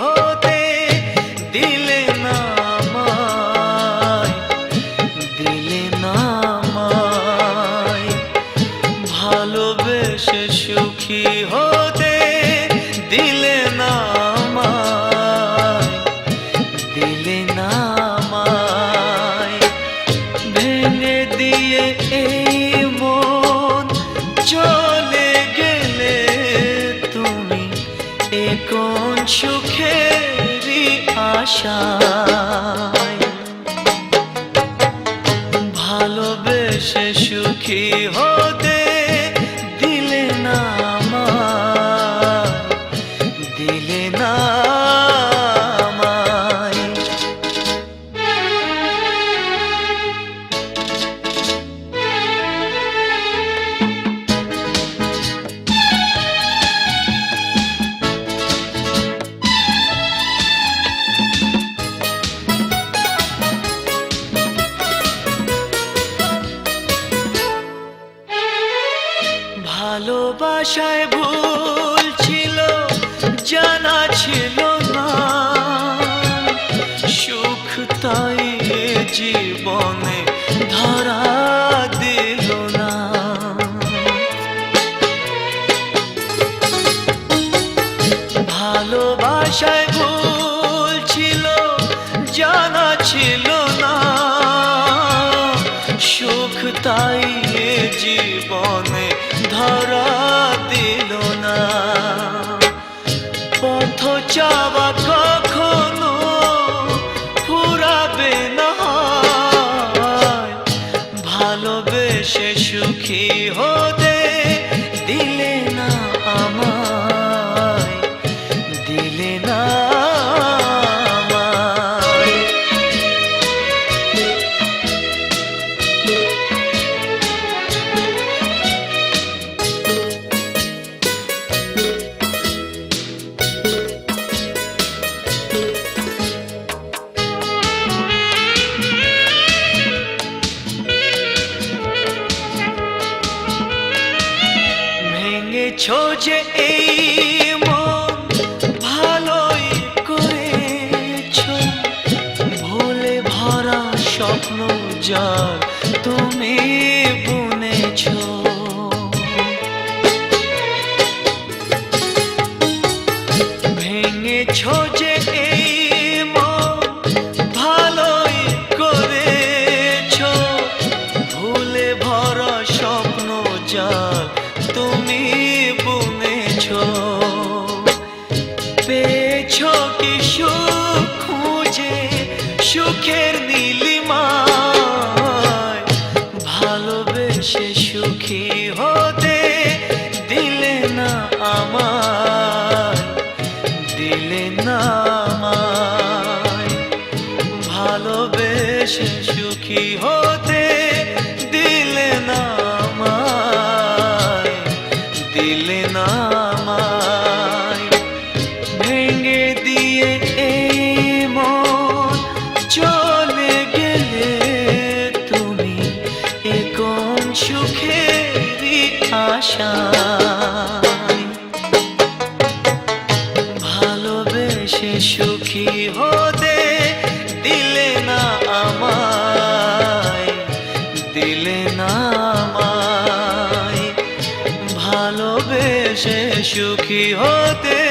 হতে দিলে না আমায়, দিলে না আমায়। ভালোবেসে সুখী হতে দিলে না আমায়, দিলে না ভেঙে দিয়ে কোন সুখের আশা ভালোবেসে সুখী হতে দিলে না ভালোবাসায় ভুল ছিল, জানা ছিল না। সুখ তাই জীবনে ধরা দিল না। ভালোবাসায় ভুল ছিল, জানা ছিল না। সুখ তাই জীবনে ধরা দিল না। পথ চাওয়া কখনো ফুরাবে না। ভালোবেসে সুখী হতে ভেঙেছ যে এই পেয়েছ? কি সুখ খুঁজে? সুখের নীলিমায় ভালোবেসে সুখী হতে দিলে না আমায়, দিলে না আমায়। ভালোবেসে সুখী হতে সুখী হতে দিলে না আমায় দিলে না আমায়। ভালোবেসে সুখী হতে